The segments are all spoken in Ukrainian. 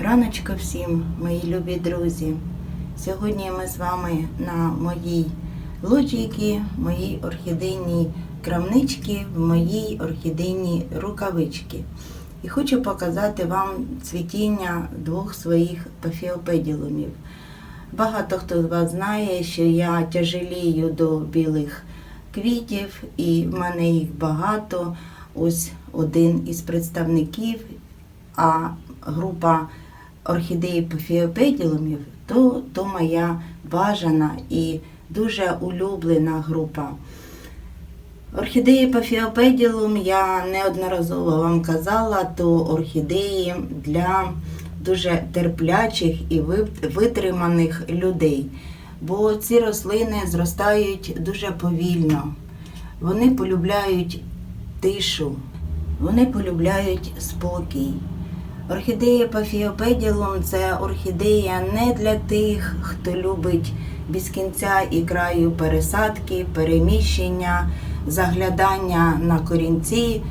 Раночко всім, мої любі друзі. Сьогодні ми з вами на моїй лоджійці, моїй орхідейній крамничці, в моїй орхідейній рукавичці. І хочу показати вам цвітіння двох своїх пафіопеділумів. Багато хто з вас знає, що я тяжелію до білих квітів, і в мене їх багато. Ось один із представників, а група орхідеї пафіопеділумів, то, то моя бажана і дуже улюблена група. Орхідеї пафіопеділум я неодноразово вам казала, то орхідеї для дуже терплячих і витриманих людей. Бо ці рослини зростають дуже повільно. Вони полюбляють тишу, вони полюбляють спокій. Орхідея пафіопеділум це орхідея не для тих, хто любить без кінця і краю пересадки, переміщення, заглядання на корінці,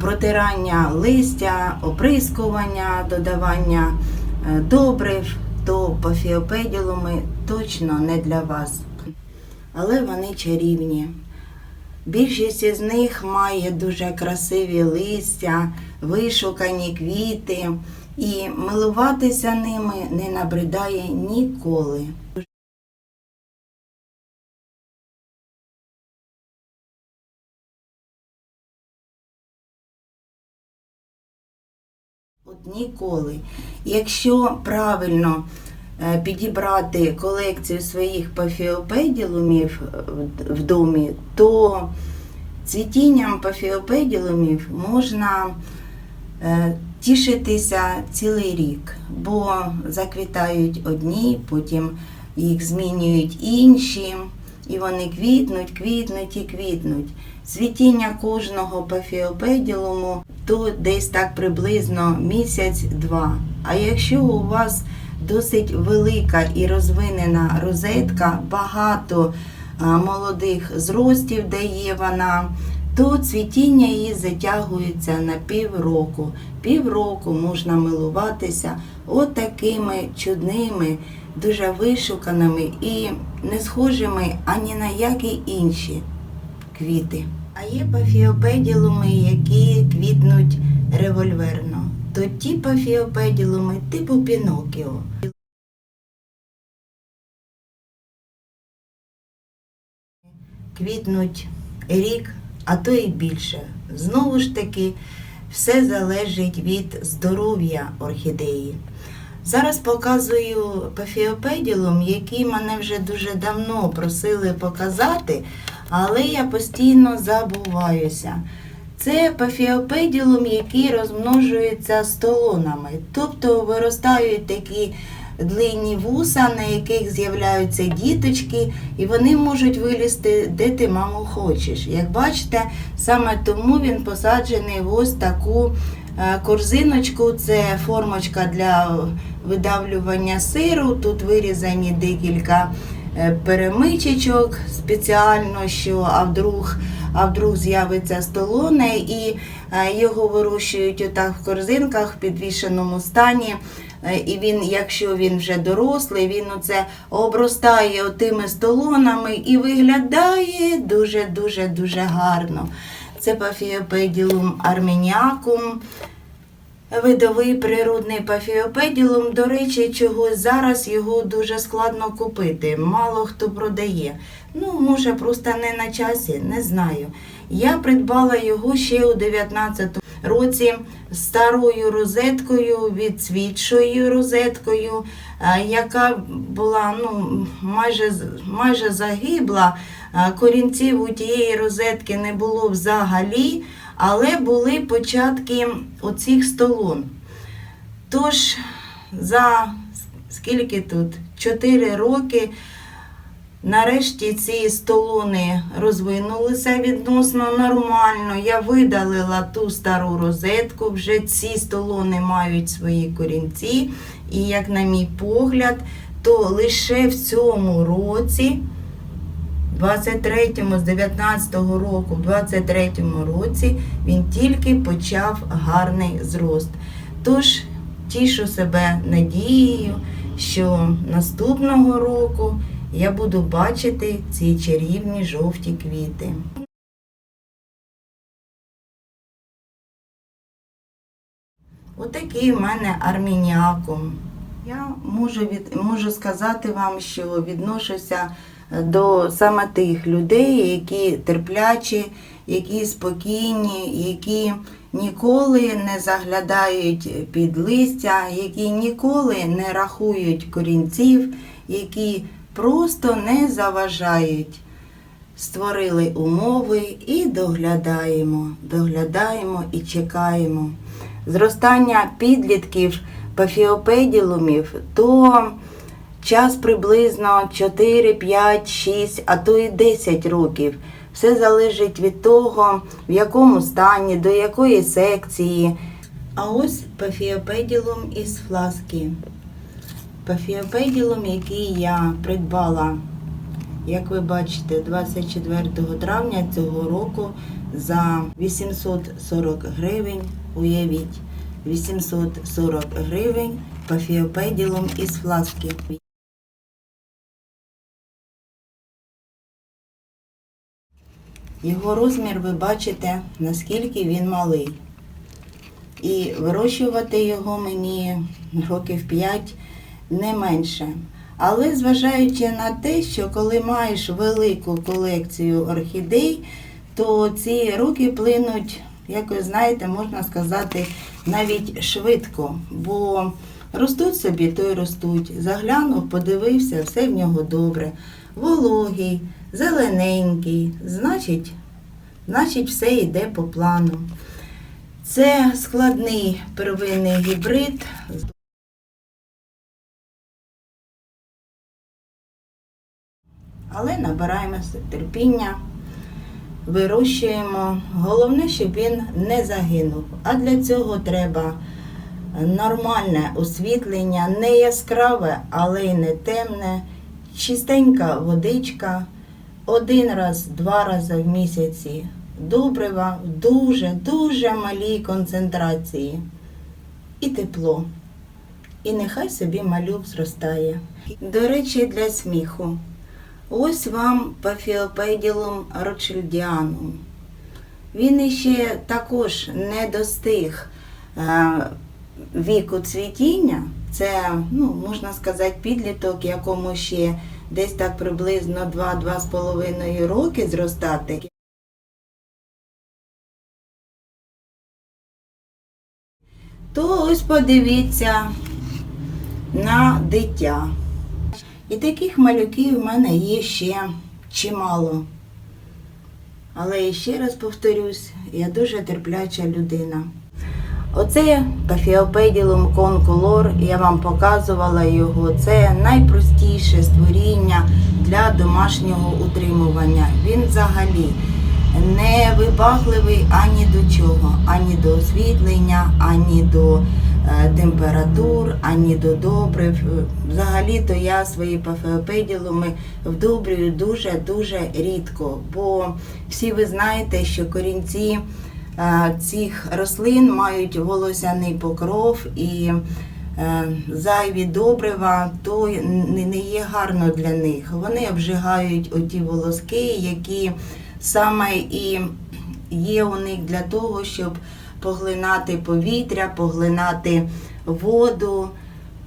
протирання листя, оприскування, додавання е, добрив, то пафіопеділуми точно не для вас. Але вони чарівні. Більшість із них має дуже красиві листя, вишукані квіти, і милуватися ними не набридає ніколи. От ніколи. Якщо правильно підібрати колекцію своїх пафіопеділумів в домі, то цвітінням пафіопеділумів можна е, тішитися цілий рік, бо заквітають одні, потім їх змінюють інші, і вони квітнуть, квітнуть і квітнуть. Цвітіння кожного пафіопеділуму то десь так приблизно місяць-два. А якщо у вас досить велика і розвинена розетка, багато молодих зростів дає вона, то цвітіння її затягується на півроку. Півроку можна милуватися отакими чудними, дуже вишуканими і не схожими ані на які інші квіти. А є пафіопеділуми, які квітнуть револьверно. То ті пафіопеділуми типу Пінокіо. Квітнуть рік, а то і більше. Знову ж таки, все залежить від здоров'я орхідеї. Зараз показую пафіопеділум, який мене вже дуже давно просили показати, але я постійно забуваюся. Це пафіопеділум, який розмножується столонами. Тобто виростають такі длинні вуса, на яких з'являються діточки, і вони можуть вилізти, де ти, маму, хочеш. Як бачите, саме тому він посаджений в ось таку е, корзиночку. Це формочка для видавлювання сиру. Тут вирізані декілька е, перемичечок спеціально, що а вдруг а вдруг з'явиться столоне, і е, його вирощують отак в корзинках в підвішеному стані. Е, і він, якщо він вже дорослий, він оце обростає отими столонами і виглядає дуже-дуже дуже гарно. Це пафіопеділум армініакум. Видовий природний пафіопеділум, до речі, чогось зараз його дуже складно купити. Мало хто продає. Ну, може, просто не на часі, не знаю. Я придбала його ще у 19 році старою розеткою, відцвітшою розеткою, яка була ну, майже майже загибла. Корінців у тієї розетки не було взагалі, але були початки оцих столон. Тож, за скільки тут? 4 роки. Нарешті ці столони розвинулися відносно нормально. Я видалила ту стару розетку, вже ці столони мають свої корінці. І, як на мій погляд, то лише в цьому році, 23-му, з 19-го року, в 23-му році, він тільки почав гарний зрост. Тож, тішу себе надією, що наступного року я буду бачити ці чарівні жовті квіти. Отакий в мене армініакум. Я можу, від, можу сказати вам, що відношуся до саме тих людей, які терплячі, які спокійні, які ніколи не заглядають під листя, які ніколи не рахують корінців, які просто не заважають. Створили умови і доглядаємо, доглядаємо і чекаємо. Зростання підлітків пафіопеділумів то час приблизно 4, 5, 6, а то і 10 років. Все залежить від того, в якому стані, до якої секції. А ось пафіопеділум із фласки. Пафіопеділум, який я придбала, як ви бачите, 24 травня цього року за 840 гривень. Уявіть, 840 гривень пафіопеділум із фласки. Його розмір ви бачите, наскільки він малий. І вирощувати його мені років 5 не менше. Але зважаючи на те, що коли маєш велику колекцію орхідей, то ці роки плинуть, якось знаєте, можна сказати, навіть швидко. Бо ростуть собі, то й ростуть. Заглянув, подивився, все в нього добре. Вологий, зелененький, значить, значить, все йде по плану. Це складний первинний гібрид. Але набираємося терпіння, вирощуємо. Головне, щоб він не загинув. А для цього треба нормальне освітлення, не яскраве, але й не темне, чистенька водичка, один раз, два рази в місяці. Добрива в дуже-дуже малій концентрації. І тепло. І нехай собі малюк зростає. До речі, для сміху. Ось вам пафіопеділум ротшильдіанум. Він іще також не достиг е, віку цвітіння. Це, ну, можна сказати, підліток, якому ще десь так приблизно 2-2,5 роки зростати. То ось подивіться на дитя. І таких малюків в мене є ще чимало. Але ще раз повторюсь, я дуже терпляча людина. Оце Пафіопеділум конколор, я вам показувала його. Це найпростіше створіння для домашнього утримування. Він взагалі не вибагливий ані до чого, ані до освітлення, ані до температур, ані до добрив. Взагалі-то я свої пафеопеділуми вдобрюю дуже-дуже рідко, бо всі ви знаєте, що корінці е, цих рослин мають волосяний покров і е, зайві добрива, то не є гарно для них. Вони обжигають оті волоски, які саме і є у них для того, щоб поглинати повітря, поглинати воду.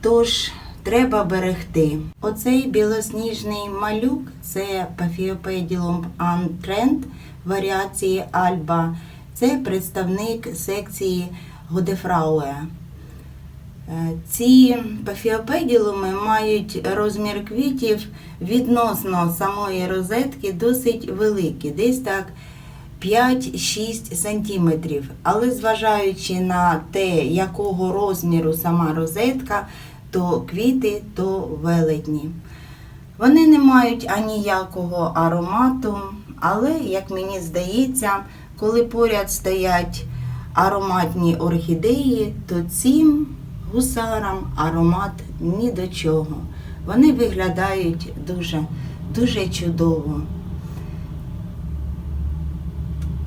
Тож треба берегти. Оцей білосніжний малюк це Paphiopedilum antrend варіації Альба. Це представник секції Годефрауе. Е, Ці пафіопеділуми мають розмір квітів відносно самої розетки досить великий, десь так 5-6 сантиметрів. Але зважаючи на те, якого розміру сама розетка, то квіти то велетні. Вони не мають аніякого аромату, але, як мені здається, коли поряд стоять ароматні орхідеї, то цим гусарам аромат ні до чого. Вони виглядають дуже, дуже чудово.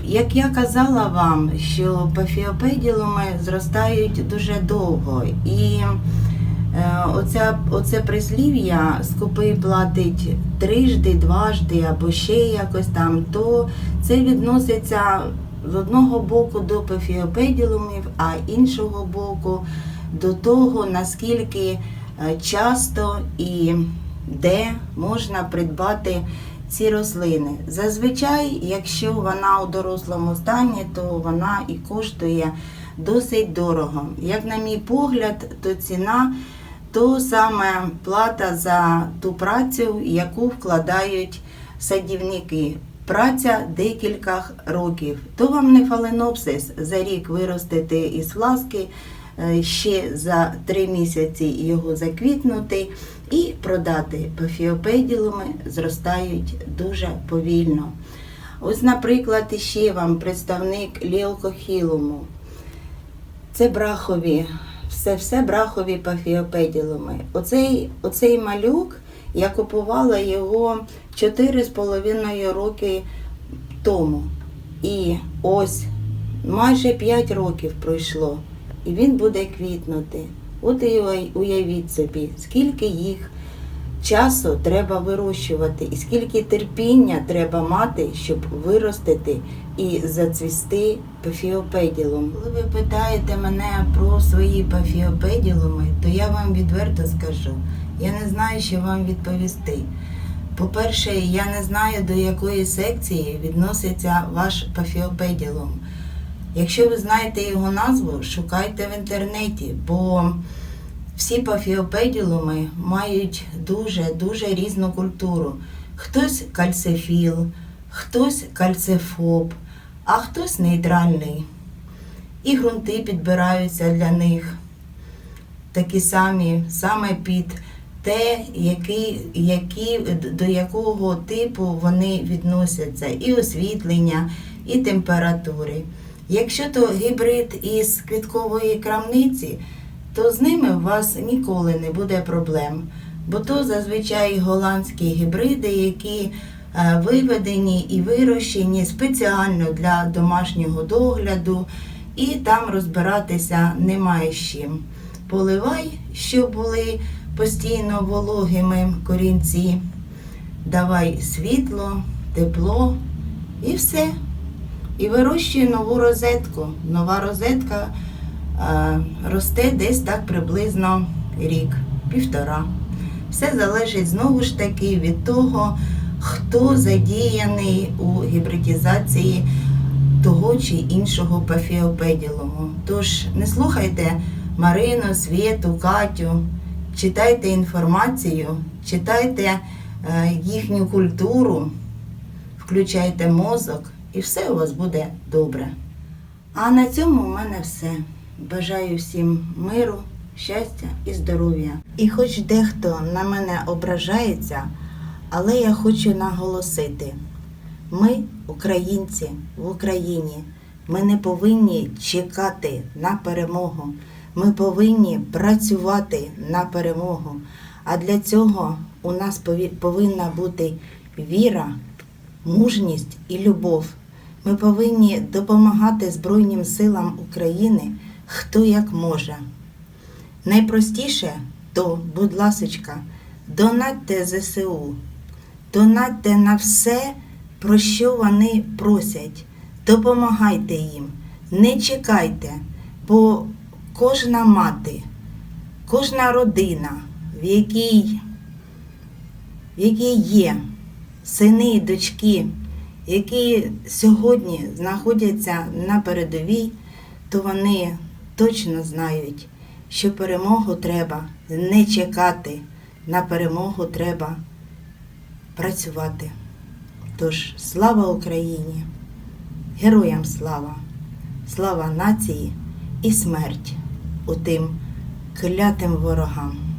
Як я казала вам, що пафіопеділуми зростають дуже довго, і е, оця, оце прислів'я скупий платить трижди, дважди або ще якось там, то це відноситься з одного боку до пафіопеділумів, а іншого боку до того, наскільки е, часто і де можна придбати ці рослини. Зазвичай, якщо вона у дорослому стані, то вона і коштує досить дорого. Як на мій погляд, то ціна то саме плата за ту працю, яку вкладають садівники. Праця декілька років. То вам не фаленопсис за рік виростити із фласки, ще за три місяці його заквітнути і продати. Пафіопеділуми зростають дуже повільно. Ось, наприклад, ще вам представник ліокохілуму. Це брахові, все, все брахові пафіопеділуми. Оцей, оцей малюк, я купувала його 4,5 роки тому. І ось майже 5 років пройшло, і він буде квітнути. От і уявіть собі, скільки їх часу треба вирощувати, і скільки терпіння треба мати, щоб виростити і зацвісти пафіопеділум. Коли ви питаєте мене про свої пафіопеділуми, то я вам відверто скажу, я не знаю, що вам відповісти. По-перше, я не знаю, до якої секції відноситься ваш пафіопеділум. Якщо ви знаєте його назву, шукайте в інтернеті, бо всі пафіопеділуми мають дуже-дуже різну культуру. Хтось кальцифіл, хтось кальцифоб, а хтось нейтральний. І ґрунти підбираються для них такі самі, саме під те, які, які, до якого типу вони відносяться, і освітлення, і температури. Якщо то гібрид із квіткової крамниці, то з ними у вас ніколи не буде проблем. Бо то зазвичай голландські гібриди, які е, виведені і вирощені спеціально для домашнього догляду, і там розбиратися немає з чим. Поливай, щоб були постійно вологими корінці, давай світло, тепло і все. І вирощує нову розетку. Нова розетка е, росте десь так приблизно рік, півтора. Все залежить знову ж таки від того, хто задіяний у гібридізації того чи іншого пафіопеділуму. Тож не слухайте Марину, Свєту, Катю, читайте інформацію, читайте е, їхню культуру, включайте мозок, і все у вас буде добре. А на цьому у мене все. Бажаю всім миру, щастя і здоров'я. І хоч дехто на мене ображається, але я хочу наголосити: ми, українці в Україні, ми не повинні чекати на перемогу. Ми повинні працювати на перемогу. А для цього у нас повинна бути віра, мужність і любов. Ми повинні допомагати Збройним силам України хто як може. Найпростіше то, будь ласочка, донатьте ЗСУ, донатьте на все, про що вони просять. Допомагайте їм, не чекайте, бо кожна мати, кожна родина, в якій, в якій є сини і дочки, які сьогодні знаходяться на передовій, то вони точно знають, що перемогу треба не чекати, на перемогу треба працювати. Тож слава Україні! Героям слава! Слава нації і смерть у тим клятим ворогам.